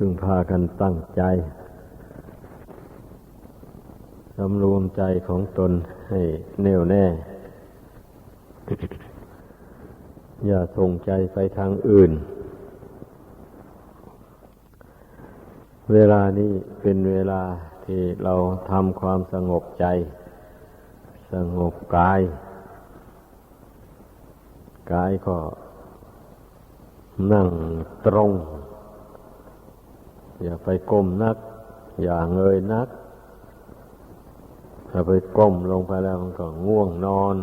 พึงพากันตั้งใจสำรวมใจของตนให้แน่วแน่ อย่าส่งใจไปทางอื่น เวลานี้เป็นเวลาที่เราทำความสงบใจ สงบกาย กายก็นั่งตรง อย่าไปก้มนัก อย่าเงยนัก ถ้าไปก้มลงไปแล้วมันก็ง่วงนอน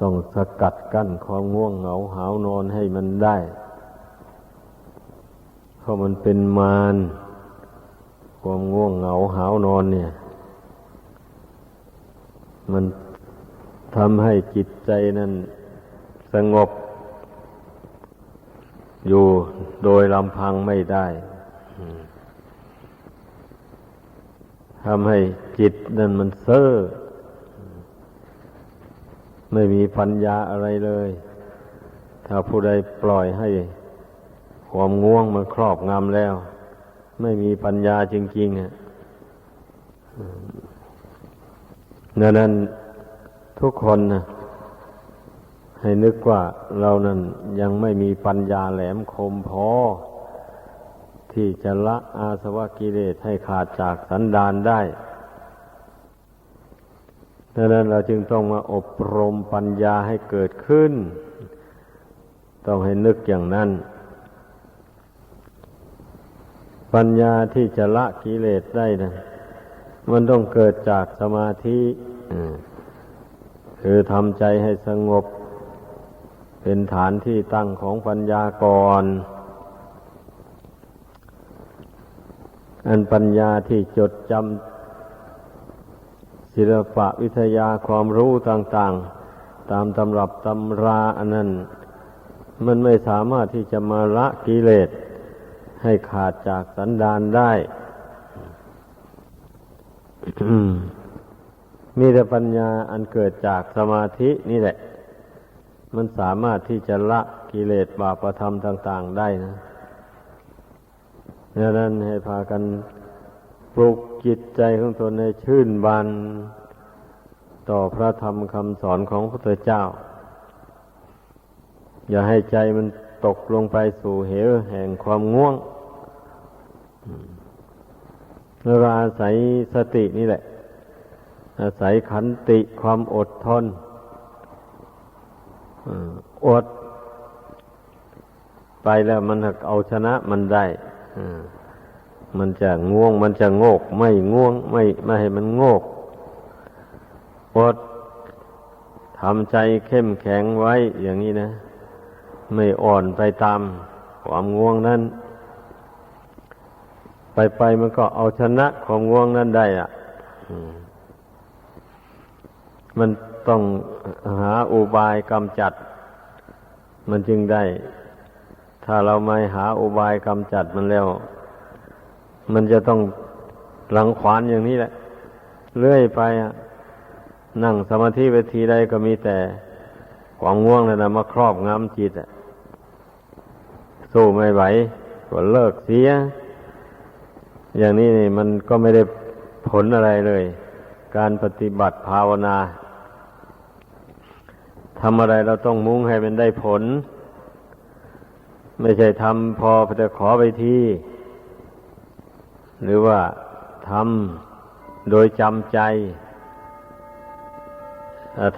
ต้องสกัดกั้นความง่วงเหงาหานอนให้มันได้ เพราะมันเป็นมารความง่วงเหงาหานอนเนี่ย มันทำให้จิตใจนั้นสงบ อยู่โดยลำพังไม่ได้ทำให้จิตนั้นมันเซ่อไม่มีปัญญาอะไรเลย ถ้าผู้ใดปล่อยให้ความง่วงมันครอบงำแล้ว ไม่มีปัญญาจริงๆอะดังนั้นทุกคนนะ ให้นึกว่าเรานั้นยังไม่มีปัญญาแหลมคมพอ ที่จะละอาสวะกิเลสให้ขาดจากสันดานได้ดังนั้นเราจึงต้องมาอบรมปัญญาให้เกิดขึ้น ต้องให้นึกอย่างนั้น ปัญญาที่จะละกิเลสได้นะมันต้องเกิดจากสมาธิคือทำใจให้สงบ เป็นฐานที่ตั้งของปัญญาก่อนอันปัญญาที่จดจำศิลปะวิทยาความรู้ต่าง ๆ ตามตำรับตำราอันนั้น มันไม่สามารถที่จะมาละกิเลสให้ขาดจากสันดานได้มีแต่ปัญญาอันเกิดจากสมาธินี่แหละ มันสามารถที่จะละกิเลสบาปธรรมต่าง ๆ ได้นะดังนั้นให้พากันปลุกจิตใจของตนในชื่นบานต่อพระธรรมคำสอนของพระพุทธเจ้า อย่าให้ใจมันตกลงไปสู่เหวแห่งความง่วงแล้วอาศัยสตินี่แหละ อาศัยขันติความอดทน อดไปแล้วมันเอาชนะมันได้มันจะง่วง มันจะโงก ไม่ง่วง ไม่ไม่ให้มันโงก อดทำใจเข้มแข็งไว้อย่างนี้นะ ไม่อ่อนไปตามความง่วงนั้น ไปไปมันก็เอาชนะความง่วงนั้นได้อะมัน ต้องหาอุบายกำจัด มันจึงได้ ถ้าเราไม่หาอุบายกำจัดมันแล้ว มันจะต้องหลังขวานอย่างนี้แหละ เลื่อยไปอะนั่งสมาธิเวทีใดก็มีแต่ความง่วงนั่นนะมาครอบงำจิตอะสู้ไม่ไหวก็เลิกเสีย อย่างนี้นี่มันก็ไม่ได้ผลอะไรเลย การปฏิบัติภาวนา ทำอะไรเราต้องมุ่งให้มันได้ผล ไม่ใช่ทำพอจะขอไปที่หรือว่าทำโดยจำใจ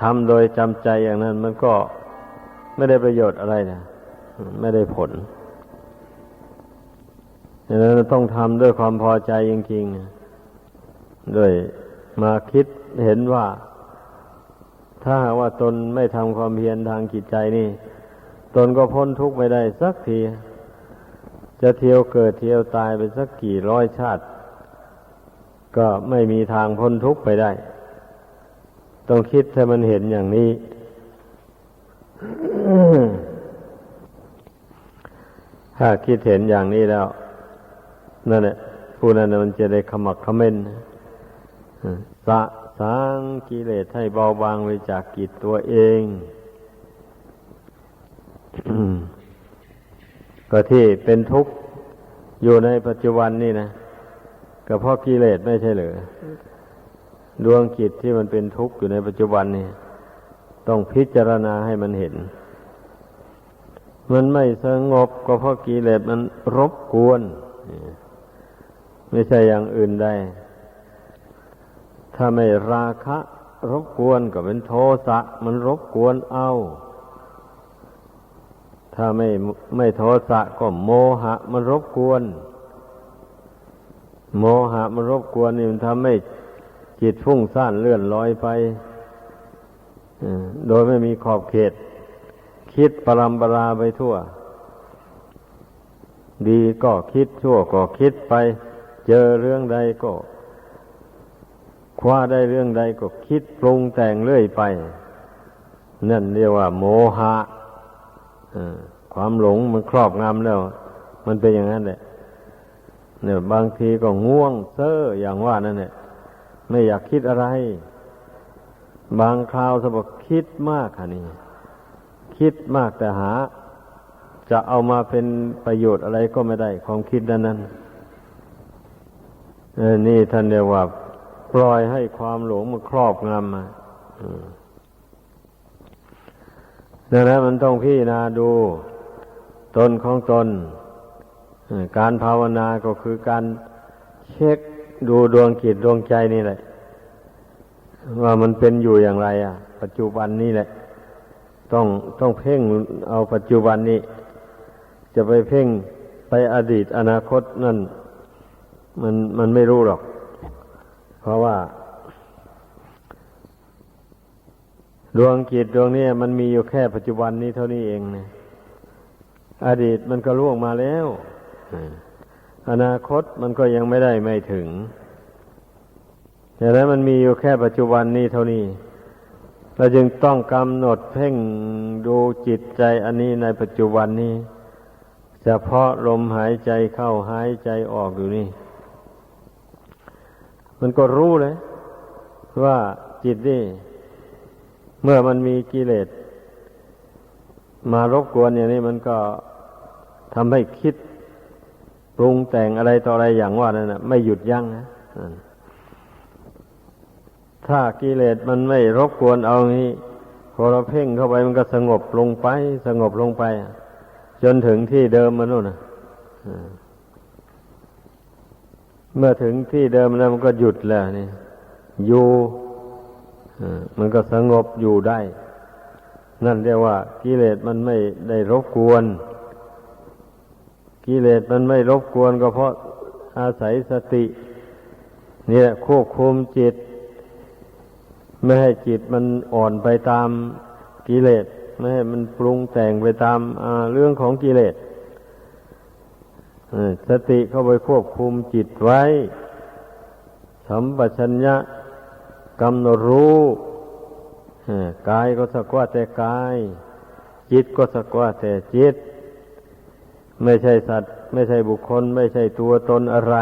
ทำโดยจำใจอย่างนั้น มันก็ไม่ได้ประโยชน์อะไรนะไม่ได้ผลดังนั้นต้องทำด้วยความพอใจจริงๆด้วยมาคิดเห็นว่า ถ้าว่าตนไม่ทำความเพียรทางจิตใจนี่ ตนก็พ้นทุกข์ไม่ได้สักที จะเที่ยวเกิดเที่ยวตายไปสักกี่ร้อยชาติ ก็ไม่มีทางพ้นทุกข์ไปได้ ต้องคิดให้มันเห็นอย่างนี้ถ้าคิดเห็นอย่างนี้แล้ว นั่นแหละผู้นั้นมันจะได้ขมักขม้นสะ สางกิเลสให้เบาบางไปจากกิจตัวเอง ก็ที่เป็นทุกข์อยู่ในปัจจุบันนี่นะก็เพราะกิเลสไม่ใช่เหรือดวงจิตที่มันเป็นทุกข์อยู่ในปัจจุบันนี่ต้องพิจารณาให้มันเห็น มันไม่สงบก็เพราะกิเลสมันรบกวน ไม่ใช่อย่างอื่นได้ ถ้าไม่ราคะ รบกวนก็เป็นโทสะมันรบกวนเอา ถ้าไม่ไม่โทสะก็โมหะ มันรบกวน โมหะมันรบกวนนี่มันทำให้จิตฟุ้งซ่านเลื่อนลอยไปโดยไม่มีขอบเขต คิดปรำปราไปทั่ว ดีก็คิดชั่วก็คิดไป เจอเรื่องใดก็ คว้าได้เรื่องใดก็คิดปรุงแต่งเรื่อยไป นั่นเรียกว่า โมหะความหลงมันครอบงำแล้ว มันเป็นอย่างนั้นแหละเนี่ยบางทีก็ง่วงเซ้ออย่างว่านั่นแหละไม่อยากคิดอะไร บางคราวสบกคิดมากค่ะนี่คิดมากแต่หา จะเอามาเป็นประโยชน์อะไรก็ไม่ได้ ความคิดนั้นนั้นนี่ท่านเรียกว่า ปล่อยให้ความหลงมันครอบงำมาดังนั้นมันต้องพิจารณาดู ตนของตน การภาวนาก็คือการเช็คดูดวงจิตดวงใจนี่แหละ ว่ามันเป็นอยู่อย่างไร อะ ปัจจุบันนี่แหละ ต้องต้องเพ่งเอาปัจจุบันนี้ จะไปเพ่งไปอดีตอนาคตนั่น มันมันไม่รู้หรอก เพราะว่า ดวงจิตดวงนี้มันมีอยู่แค่ปัจจุบันนี้เท่านี้เองนะอดีตมันก็ล่วงมาแล้วอนาคตมันก็ยังไม่ได้ไม่ถึง แต่แล้วมันมีอยู่แค่ปัจจุบันนี้เท่านี้ เราจึงต้องกำหนดเพ่งดูจิตใจอันนี้ในปัจจุบันนี้เฉพาะลมหายใจเข้าหายใจออกอยู่นี่ มันก็รู้เลย ว่าจิตนี่เมื่อมันมีกิเลสมารบกวนอย่างนี้มันก็ทำให้คิดปรุงแต่งอะไรต่ออะไรอย่างว่านั่นนะไม่หยุดยั้งนะถ้ากิเลสมันไม่รบกวนเอานี้พอเราเพ่งเข้าไปมันก็สงบลงไป สงบลงไป จนถึงที่เดิมมันนู่นนะ เมื่อถึงที่เดิมแล้วมันก็หยุดแล้วนี่อยู่มันก็สงบอยู่ได้ นั่นเรียกว่ากิเลสมันไม่ได้รบกวน กิเลสมันไม่รบกวนก็เพราะอาศัยสติ เนี่ยควบคุมจิต ไม่ให้จิตมันอ่อนไปตามกิเลส ไม่ให้มันปรุงแต่งไปตามเรื่องของกิเลส สติเข้าไปควบคุมจิตไว้ สัมปชัญญะกำหนดรู้กายก็สักว่าแต่กาย จิตก็สักว่าแต่จิต ไม่ใช่สัตว์ ไม่ใช่บุคคล ไม่ใช่ตัวตนอะไร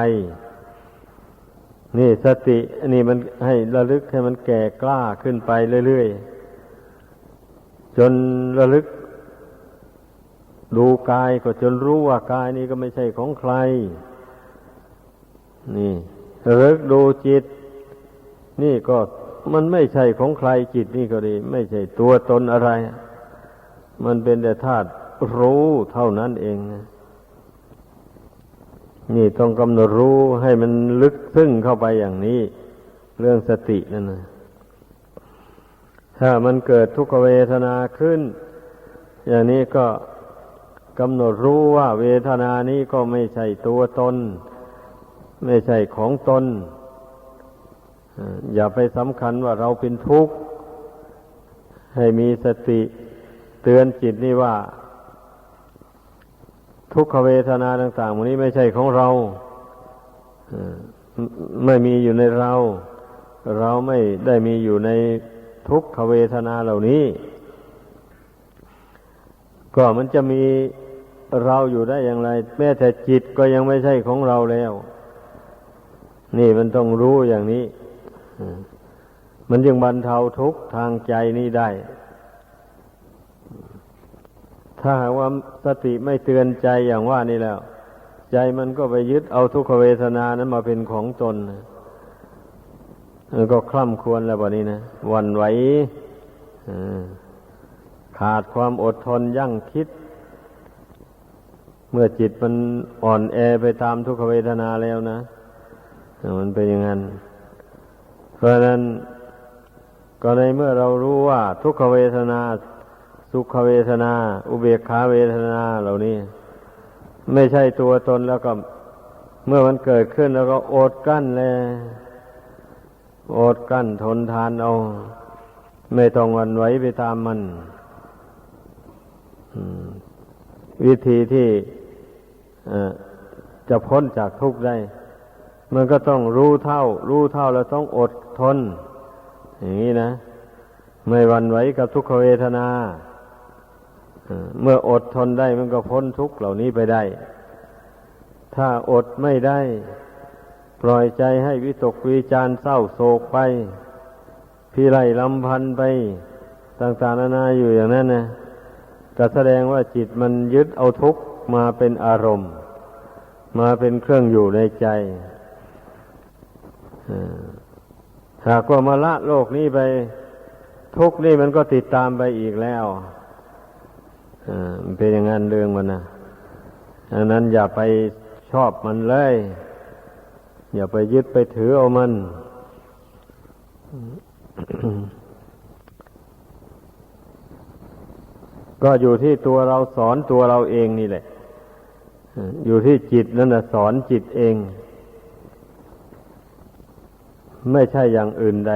นี่สตินนี้มันให้ระลึกให้มันแก่กล้าขึ้นไปเรื่อยๆ จนระลึก ดูกายก็จนรู้ว่ากายนี้ก็ไม่ใช่ของใคร นี่ระลึกดูจิต นี่ก็มันไม่ใช่ของใครจิตนี่ก็ดี ไม่ใช่ตัวตนอะไร มันเป็นแต่ธาตุรู้เท่านั้นเองนี่ต้องกำหนดรู้ให้มันลึกซึ้งเข้าไปอย่างนี้ เรื่องสตินั่นนะถ้ามันเกิดทุกขเวทนาขึ้น อย่างนี้ก็ กำหนดรู้ว่าเวทนานี้ก็ไม่ใช่ตัวตน ไม่ใช่ของตน อย่าไปสำคัญว่าเราเป็นทุกข์ ให้มีสติเตือนจิตนี่ว่า ทุกขเวทนาต่างๆวันนี้ไม่ใช่ของเรา ไม่มีอยู่ในเรา เราไม่ได้มีอยู่ในทุกขเวทนาเหล่านี้ ก็มันจะมี เราอยู่ได้อย่างไร แม้แต่จิตก็ยังไม่ใช่ของเราแล้ว นี่มันต้องรู้อย่างนี้ มันจึงบรรเทาทุกข์ทางใจนี้ได้ ถ้าหากว่าสติไม่เตือนใจอย่างว่านี่แล้ว ใจมันก็ไปยึดเอาทุกขเวทนานั้นมาเป็นของตนก็คล่ำควรแล้วบนี้นะวันไหวขาดความอดทนยั่งคิด เมื่อจิตมันอ่อนแอไปตามทุกขเวทนาแล้วนะ มันเป็นอย่างนั้น เพราะนั้นก็ในเมื่อเรารู้ว่า ทุกขเวทนา สุขเวทนา อุเบกขาเวทนาเหล่านี้ ไม่ใช่ตัวตนแล้วก็ เมื่อมันเกิดขึ้นแล้วก็อดกั้นเลยอดกั้นทนทานเอา ไม่ต้องวันไหวไปตามมันวิธีที่ จะพ้นจากทุกข์ได้ มันก็ต้องรู้เท่า รู้เท่าแล้วต้องอดทน อย่างนี้นะ ไม่วันไหวกับทุกขเวทนาเมื่ออดทนได้มันก็พ้นทุกข์เหล่านี้ไปได้ ถ้าอดไม่ได้ ปล่อยใจให้วิตกวิจารเศร้าโศกไป พี่ไล่ลำพันไป ต่างๆนานาอยู่อย่างนั้นนะก็แสดงว่าจิตมันยึดเอาทุกข์ มาเป็นอารมณ์ มาเป็นเครื่องอยู่ในใจหากว่ามาละโลกนี้ไป ทุกนี่มันก็ติดตามไปอีกแล้วมันเป็นอย่างนั้นเรื่องมันนะอันนั้นอย่าไปชอบมันเลย อย่าไปยึดไปถือเอามัน ก็อยู่ที่ตัวเราสอนตัวเราเองนี่แหละ อยู่ที่จิตนั่นนะสอนจิตเอง ไม่ใช่อย่างอื่นใด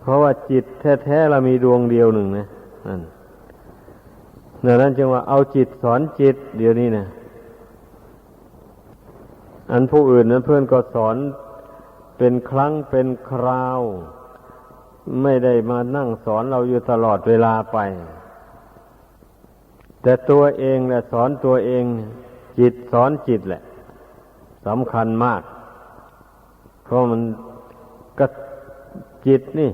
เพราะว่าจิตแท้ๆเรามีดวงเดียวหนึ่งนะนั่นดังนั้นจึงว่าเอาจิตสอนจิต เดี๋ยวนี้นะอันผู้อื่นนั้นเพื่อนก็สอนเป็นครั้งเป็นคราว ไม่ได้มานั่งสอนเราอยู่ตลอดเวลาไป แต่ตัวเองเนี่ยสอนตัวเอง จิตสอนจิตแหละสำคัญมาก เพราะมันก็จิตนี่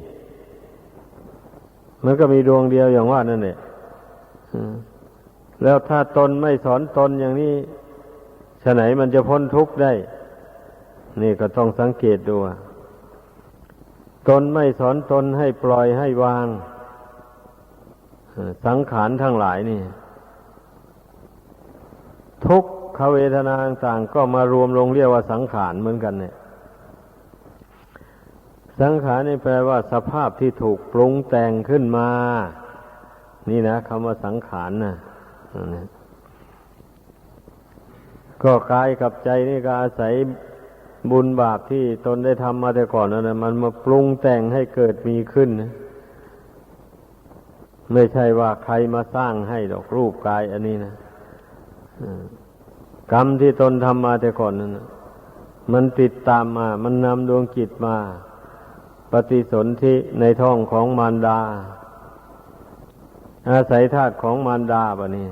มันก็มีดวงเดียวอย่างว่านั่นแหละแล้วถ้าตนไม่สอนตนอย่างนี้ฉะไหนมันจะพ้นทุกข์ได้ นี่ก็ต้องสังเกตดูตนไม่สอนตนให้ปล่อยให้วาง สังขารทั้งหลายนี่ ทุกข เวทนาต่างก็มารวมลงเรียกว่าสังขารเหมือนกันเนี่ย สังขารนี่แปลว่าสภาพที่ถูกปรุงแต่งขึ้นมา นี่นะคำว่าสังขารนะก็กายกับใจนี่ก็อาศัยบุญบาปที่ตนได้ทำมาแต่ก่อนนั่นนะมันมาปรุงแต่งให้เกิดมีขึ้นนะไม่ใช่ว่าใครมาสร้างให้ดอกรูปกายอันนี้นะ กรรมที่ตนทำมาแต่ก่อนนั้นมันติดตามมา มันนำดวงจิตมา ปฏิสนธิในท้องของมารดา อาศัยธาตุของมารดาบะนี่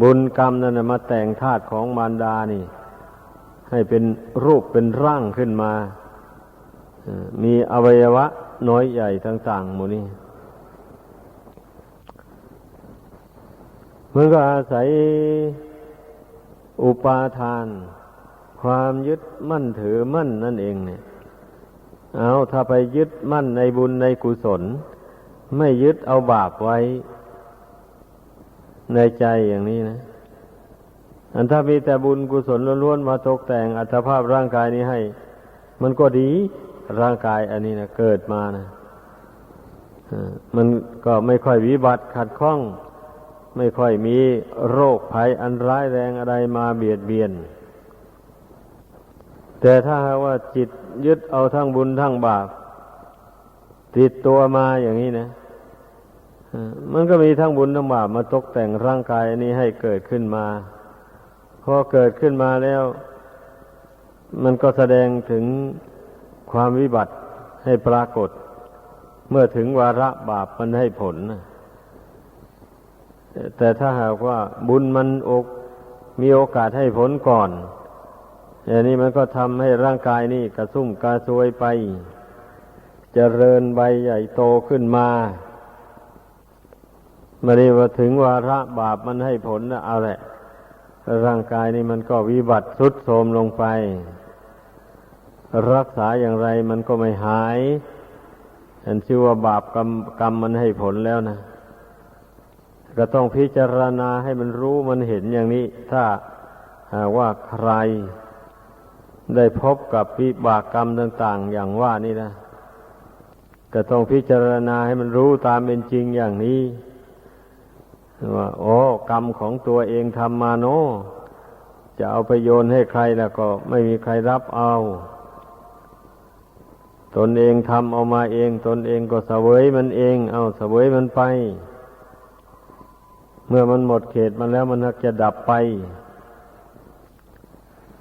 บุญกรรมนั่นมาแต่งธาตุของมารดานี่ ให้เป็นรูปเป็นร่างขึ้นมา มีอวัยวะน้อยใหญ่ต่างๆหมดนี่มันก็อาศัย อุปาทาน ความยึดมั่นถือมั่นนั่นเองเนี่ย เอาถ้าไปยึดมั่นในบุญในกุศล ไม่ยึดเอาบาปไว้ ในใจอย่างนี้นะ อันถ้ามีแต่บุญกุศลล้วนๆมาตกแต่งอัตภาพร่างกายนี้ให้ มันก็ดีร่างกายอันนี้นะเกิดมานะมันก็ไม่ค่อยวิบัติขัดข้อง ไม่ค่อยมีโรคภัยอันร้ายแรงอะไรมาเบียดเบียน แต่ถ้าหากว่าจิตยึดเอาทั้งบุญทั้งบาป ติดตัวมาอย่างนี้นะมันก็มีทั้งบุญทั้งบาปมาตกแต่งร่างกายอันนี้ให้เกิดขึ้นมา พอเกิดขึ้นมาแล้ว มันก็แสดงถึงความวิบัติให้ปรากฏ เมื่อถึงวาระบาปมันให้ผลนะ แต่ถ้าหากว่าบุญมันอกมีโอกาสให้ผลก่อนอย่างนี้มันก็ทำให้ร่างกายนี่กระซุ่มกระซวยไปจเจริญใบใหญ่โตขึ้นมามาดีว่าถึงวาระบาปมันให้ผลนะเอาแหละ ร่างกายนี่มันก็วิบัติทรุดโทรมลงไป รักษาอย่างไรมันก็ไม่หาย อันชื่อว่าบาปกรรมกรรมมันให้ผลแล้วนะ ก็ต้องพิจารณาให้มันรู้มันเห็นอย่างนี้ ถ้าหากว่าใครได้พบกับวิบากกรรมต่าง ๆ อย่างว่านี่นะก็ต้องพิจารณาให้มันรู้ตามเป็นจริงอย่างนี้ว่าโอ้กรรมของตัวเองทำมาโนจะเอาไปโยนให้ใครแล้วก็ไม่มีใครรับเอา ตนเองทำเอามาเอง ตนเองก็เสวยมันเอง เอาเสวยมันไป เมื่อมันหมดเขตมันแล้วมันจะดับไป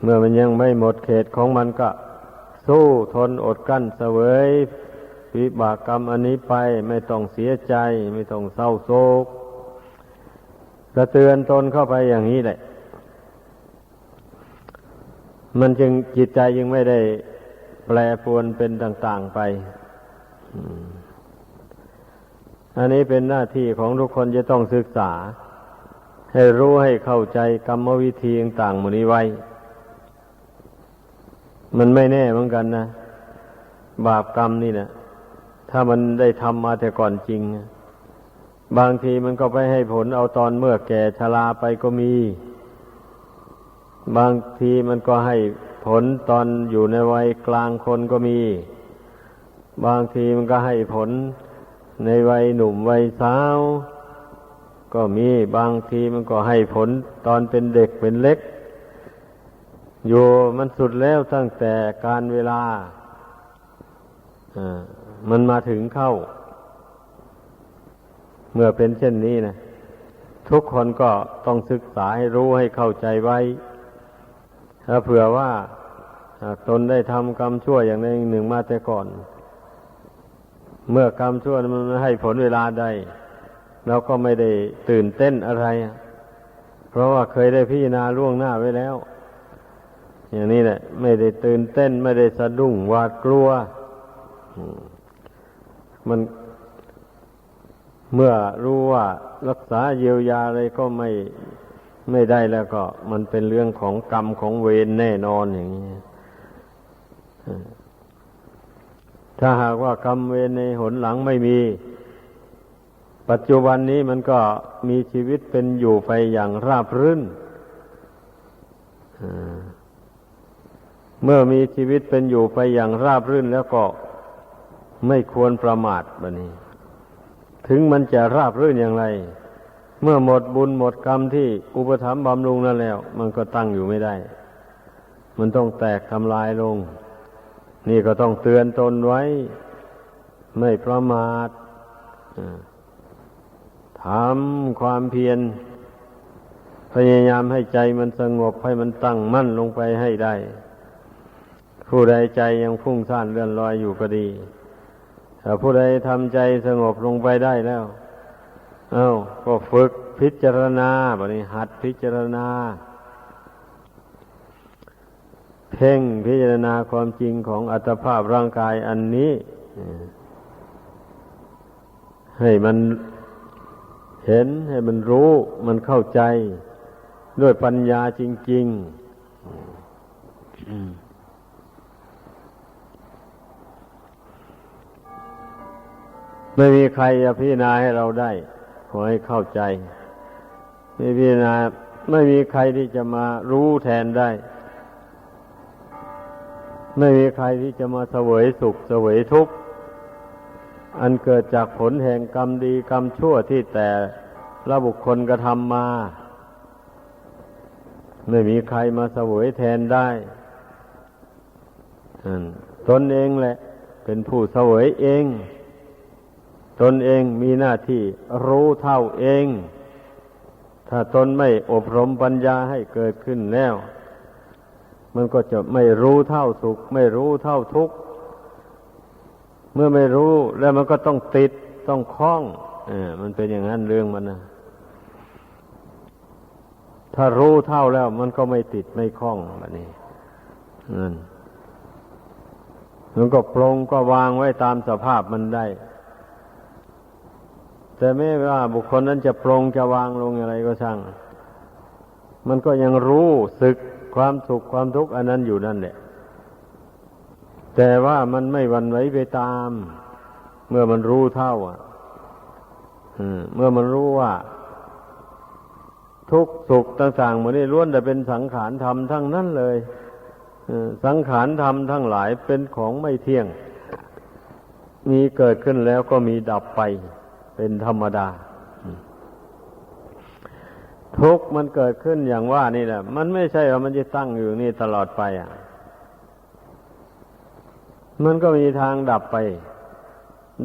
เมื่อมันยังไม่หมดเขตของมันก็ สู้ทนอดกั้นเสวยวิบากกรรมอันนี้ไปไม่ต้องเสียใจ ไม่ต้องเศร้าโศกกระเตือนตนเข้าไปอย่างนี้แหละ มันจึงจิตใจยังไม่ได้แปรปวนเป็นต่าง ๆไปอั อันนี้เป็นหน้าที่ของทุกคนจะต้องศึกษา ให้รู้ให้เข้าใจกรรมวิธีต่างๆมนี้ไว้ มันไม่แน่เหมือนกันนะ บาปกรรมนี่นะถ้ามันได้ทำมาแต่ก่อนจริง บางทีมันก็ไปให้ผลเอาตอนเมื่อแก่ชราไปก็มี บางทีมันก็ให้ผลตอนอยู่ในวัยกลางคนก็มี บางทีมันก็ให้ผล ในวัยหนุ่มวัยสาว ก็มีบางทีมันก็ให้ผลตอนเป็นเด็กเป็นเล็ก อยู่มันสุดแล้วตั้งแต่การเวลาอมันมาถึงเข้า เมื่อเป็นเช่นนี้นะทุกคนก็ต้องศึกษาให้รู้ให้เข้าใจไว้ ถ้าเผื่อว่าตนได้ทำกรรมชั่วอย่างใดหนึ่งมาแต่ก่อน เมื่อกรรมชั่วมันให้ผลเวลาใดเราก็ไม่ได้ตื่นเต้นอะไร เพราะว่าเคยได้พิจารณาล่วงหน้าไว้แล้ว อย่างนี้แหละ ไม่ได้ตื่นเต้น ไม่ได้สะดุ้งหวาดกลัว มันเมื่อรู้ว่ารักษาเยียวยาอะไรก็ไม่ไม่ได้แล้วก็ มันเป็นเรื่องของกรรมของเวรแน่นอนอย่างนี้ ถ้าหากว่ากรรมเวรในหนหลังไม่มี ปัจจุบันนี้มันก็มีชีวิตเป็นอยู่ไปอย่างราบรื่นเมื่อมีชีวิตเป็นอยู่ไปอย่างราบรื่นแล้วก็ไม่ควรประมาทบะนี้ ถึงมันจะราบรื่นอย่างไร เมื่อหมดบุญหมดกรรมที่อุปถัมภ์บำรุงนั่นแล้ว มันก็ตั้งอยู่ไม่ได้ มันต้องแตกทำลายลง นี่ก็ต้องเตือนตนไว้ ไม่ประมาททำความเพียร พยายามให้ใจมันสงบให้มันตั้งมั่นลงไปให้ได้ ผู้ใดใจยังฟุ้งซ่านเลื่อนลอยอยู่ก็ดีถ้าผู้ใดทำใจสงบลงไปได้แล้ว เอา้าก็ฝึกพิจารณาบนี้หัดพิจารณา เพ่งพิจารณาความจริงของอัตภาพร่างกายอันนี้ ให้มันเห็นให้มันรู้ มันเข้าใจ ด้วยปัญญาจริง ๆไม่มีใครจะพิจารณาให้เราได้ ขอให้เข้าใจ ไม่พิจารณาไม่มีใครที่จะมารู้แทนได้ ไม่มีใครที่จะมาเสวยสุขเสวยทุกข์ อันเกิดจากผลแห่งกรรมดีกรรมชั่วที่แต่ละบุคคลกระทำมา ไม่มีใครมาเสวยแทนได้ตนเองแหละ เป็นผู้เสวยเอง ตนเองมีหน้าที่รู้เท่าเอง ถ้าตนไม่อบรมปัญญาให้เกิดขึ้นแล้ว มันก็จะไม่รู้เท่าสุข ไม่รู้เท่าทุกข์ เมื่อไม่รู้แล้วมันก็ต้องติดต้องคล้องอมันเป็นอย่างนั้นเรื่องมันนะถ้ารู้เท่าแล้ว มันก็ไม่ติดไม่คล้องแบบนี้นั่นมันก็ปรงก็วางไว้ตามสภาพมันได้ แต่ไม่ว่าบุคคลนั้นจะปรงจะวางลงอะไรก็ช่าง มันก็ยังรู้สึก ความสุขความทุกข์อันนั้นอยู่นั่นแหละ แต่ว่ามันไม่วันไหวไปตาม เมื่อมันรู้เท่า อะเมื่อมันรู้ว่า ทุกสุขต่างๆหมดนี้ล้วนแต่เป็นสังขารธรรมทั้งนั้นเลยสังขารธรรมทั้งหลายเป็นของไม่เที่ยง มีเกิดขึ้นแล้วก็มีดับไป เป็นธรรมดา ทุกมันเกิดขึ้นอย่างว่านี่แหละ มันไม่ใช่ว่ามันจะตั้งอยู่นี่ตลอดไปอะ มันก็มีทางดับไป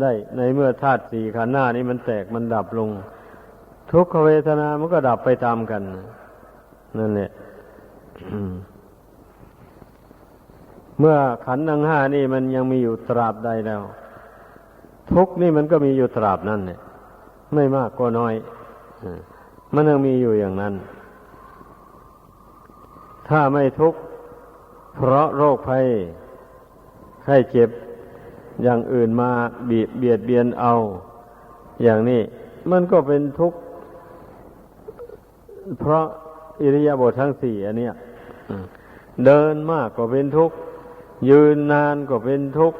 ได้ในเมื่อธาตุสี่ขันธ์หน้านี้มันแตกมันดับลง ทุกขเวทนา มันก็ดับไปตามกัน นั่นแหละเมื่อขันธ์ทั้งห้านี่มันยังมีอยู่ตราบใดแล้ว ทุกนี่มันก็มีอยู่ตราบนั่นเนี่ยไม่มากก็น้อย มันยังมีอยู่อย่างนั้น ถ้าไม่ทุกข์เพราะโรคภัยไข้เจ็บอย่างอื่นมาบีบเบียดเบียนเอา อย่างนี้ มันก็เป็นทุกข์เพราะอิริยาบถทั้งสี่อันเนี้ยเดินมากก็เป็นทุกข์ยืนนานก็เป็นทุกข์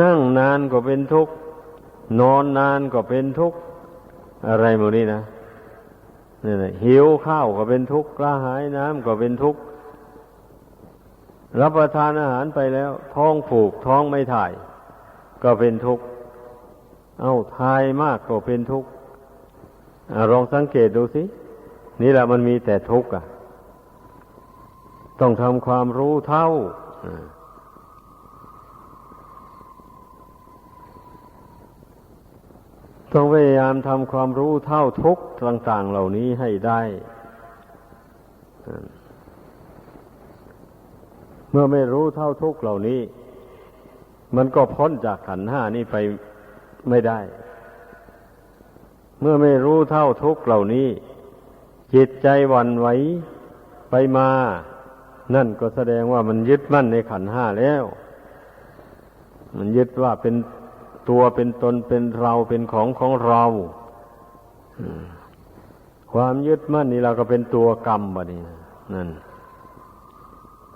นั่งนานก็เป็นทุกข์นอนนานก็เป็นทุกข์ อะไรหมดนี่นะนี่นะหิวข้าวก็เป็นทุกข์กระหายน้ำก็เป็นทุกข์รับประทานอาหารไปแล้ว ท้องผูกท้องไม่ถ่าย ก็เป็นทุกข์เอาทายมากก็เป็นทุกข์ลองสังเกตดูสินี่แหละมันมีแต่ทุกข์อะ ต้องทำความรู้เท่า ต้องพยายามทำความรู้เท่าทุกต่าง ๆ เหล่านี้ให้ได้ เมื่อไม่รู้เท่าทุกเหล่านี้ มันก็พ้นจากขันห้านี้ไปไม่ได้ เมื่อไม่รู้เท่าทุกเหล่านี้ จิตใจวันไหวไปมา นั่นก็แสดงว่ามันยึดมั่นในขันห้าแล้ว มันยึดว่าเป็น ตัวเป็นตนเป็นเราเป็นของของเราความยึดมั่นนี่เราก็เป็นตัวกรรมบะนี่นั่น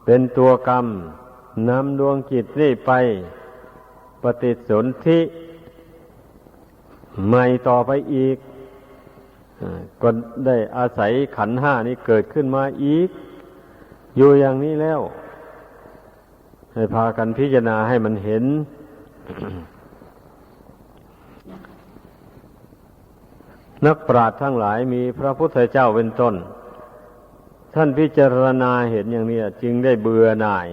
เป็นตัวกรรมนำดวงจิตนี่ไปปฏิสนธิใหม่ต่อไปอีกก็ได้อาศัยขันห้านี้เกิดขึ้นมาอีก อยู่อย่างนี้แล้ว ให้พากันพิจารณาให้มันเห็น นักปราชญ์ทั้งหลายมีพระพุทธเจ้าเป็นต้น ท่านพิจารณาเห็นอย่างนี้จึงได้เบื่อหน่าย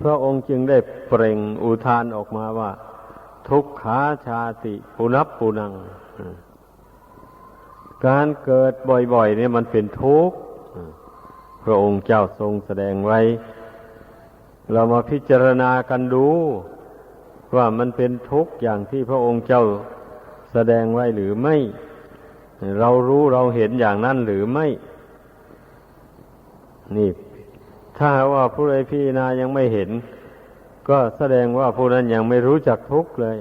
พระองค์จึงได้เปล่งอุทานออกมาว่า ทุกขาชาติปุนับปุนัง การเกิดบ่อยๆเนี่ยมันเป็นทุกข์พระองค์เจ้าทรงแสดงไว้ เรามาพิจารณากันดู ว่ามันเป็นทุกข์อย่างที่พระองค์เจ้า แสดงไว้หรือไม่ เรารู้เราเห็นอย่างนั้นหรือไม่ นี่ ถ้าว่าผู้ใดพิจารณายังไม่เห็น ก็แสดงว่าผู้นั้นยังไม่รู้จักทุกข์เลย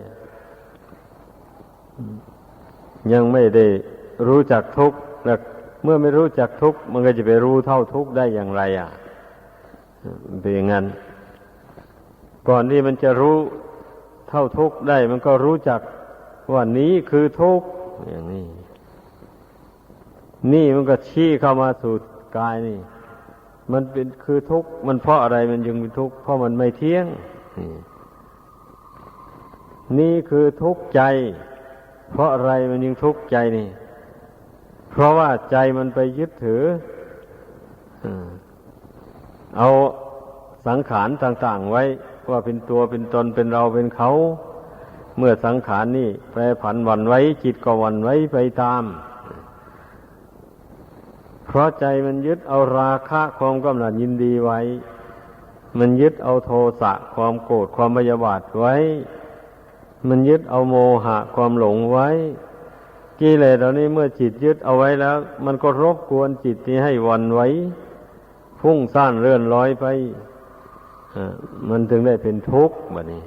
ยังไม่ได้รู้จักทุกข์และเมื่อไม่รู้จักทุกข์มันก็จะไปรู้เท่าทุกข์ได้อย่างไร อะเป็นอย่างนั้น ก่อนที่มันจะรู้เท่าทุกข์ได้ มันก็รู้จัก ว่านี้คือทุกข์อย่างนี้ นี่มันก็ชี้เข้ามาสู่กายนี่ มันเป็นคือทุกข์มันเพราะอะไรมันยังเป็นทุกข์เพราะมันไม่เที่ยง นี่คือทุกข์ใจ เพราะอะไรมันยังทุกข์ใจนี่ เพราะว่าใจมันไปยึดถือเอาสังขารต่าง ๆ ไว้ว่าเป็นตัวเป็นตนเป็นเราเป็นเขา เมื่อสังขารนี่แปรผันวันไว้จิตก็วันไว้ไปตาม เพราะใจมันยึดเอาราคะความกำหนัดยินดีไว้ มันยึดเอาโทสะความโกรธความพยาบาทไว้ มันยึดเอาโมหะความหลงไว้กิเลสเหล่านี้เมื่อจิตยึดเอาไว้แล้ว มันก็รบกวนจิตนี้ให้วันไว้พุ่งซ่านเลื่อนลอยไปมันถึงได้เป็นทุกข์แบบนี้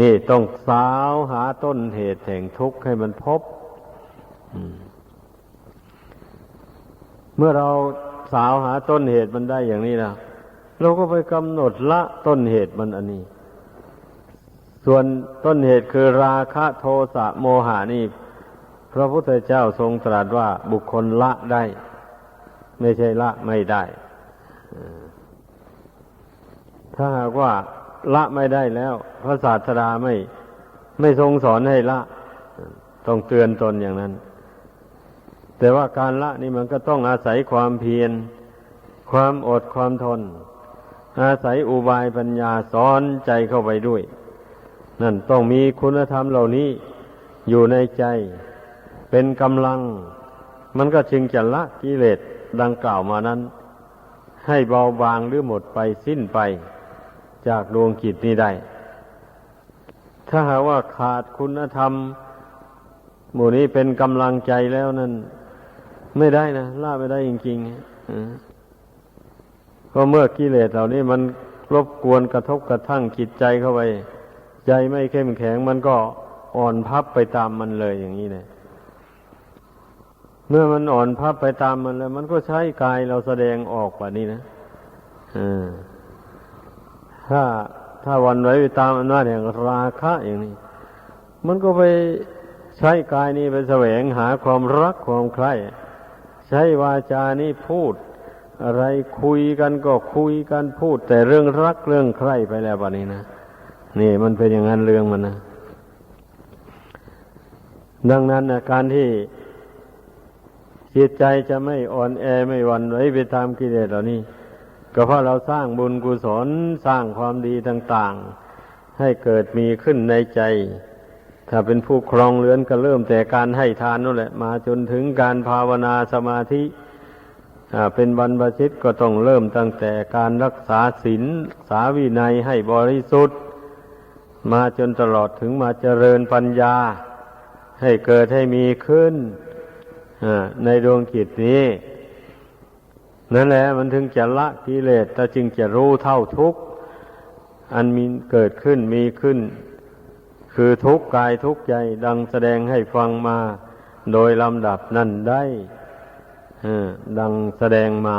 นี่ต้องสาวหาต้นเหตุแห่งทุกข์ให้มันพบ เมื่อเราสาวหาต้นเหตุมันได้อย่างนี้นะเราก็ไปกำหนดละต้นเหตุมันอันนี้ ส่วนต้นเหตุคือราคะโทสะโมหานี่ พระพุทธเจ้าทรงตรัสว่าบุคคลละได้ ไม่ใช่ละไม่ได้ ถ้าหากว่า ละไม่ได้แล้ว พระศาสดาไม่ไม่ทรงสอนให้ละ ต้องเตือนตนอย่างนั้น แต่ว่าการละนี่มันก็ต้องอาศัยความเพียร ความอดความทน อาศัยอุบายปัญญาสอนใจเข้าไปด้วย นั่นต้องมีคุณธรรมเหล่านี้อยู่ในใจ เป็นกำลัง มันก็จึงจะละกิเลสดังกล่าวมานั้น ให้เบาบางหรือหมดไปสิ้นไป จากดวงกิจนี้ได้ ถ้าหากว่าขาดคุณธรรม หมู่นี้เป็นกำลังใจแล้วนั่น ไม่ได้นะล่าไม่ได้จริงๆเพราะเมื่อกิเลสเหล่านี้มันรบกวนกระทบกระทั่งจิตใจเข้าไป ใจไม่เข้มแข็งมันก็อ่อนพับไปตามมันเลยอย่างนี้เลยเมื่อมันอ่อนพับไปตามมันแล้ว มันก็ใช้กายเราแสดงออกกว่านี้นะอ่า ถ้าถ้าวันไว้ไปตามอำนาจแห่งราคะอย่างนี้ มันก็ไปใช้กายนี้ไปแสวงหาความรักความใคร่ใช้วาจานี้พูด อะไรคุยกันก็คุยกันพูด แต่เรื่องรักเรื่องใคร่ไปแล้ววันนี้นะนี่มันเป็นอย่างนั้นเรื่องมันนะดังนั้นนะการที่จิตใจจะไม่อ่อนแอไม่วันไหวไปตามกิเลสเหล่านี้ ก็เพราะเราสร้างบุญกุศลสร้างความดีต่าง ๆ ให้เกิดมีขึ้นในใจ ถ้าเป็นผู้ครองเรือนก็เริ่มแต่การให้ทานนั่นแหละ มาจนถึงการภาวนาสมาธิเป็นบรรพชิตก็ต้องเริ่มตั้งแต่การรักษาศีลสาวินัยให้บริสุทธิ์ มาจนตลอดถึงมาเจริญปัญญา ให้เกิดให้มีขึ้นในดวงจิตนี้ นั่นแหละมันถึงจะละกิเลสแต่จึงจะรู้เท่าทุกข์อันมีเกิดขึ้นมีขึ้น คือทุกข์กายทุกข์ใจดังแสดงให้ฟังมาโดยลำดับนั่นได้ดังแสดงมา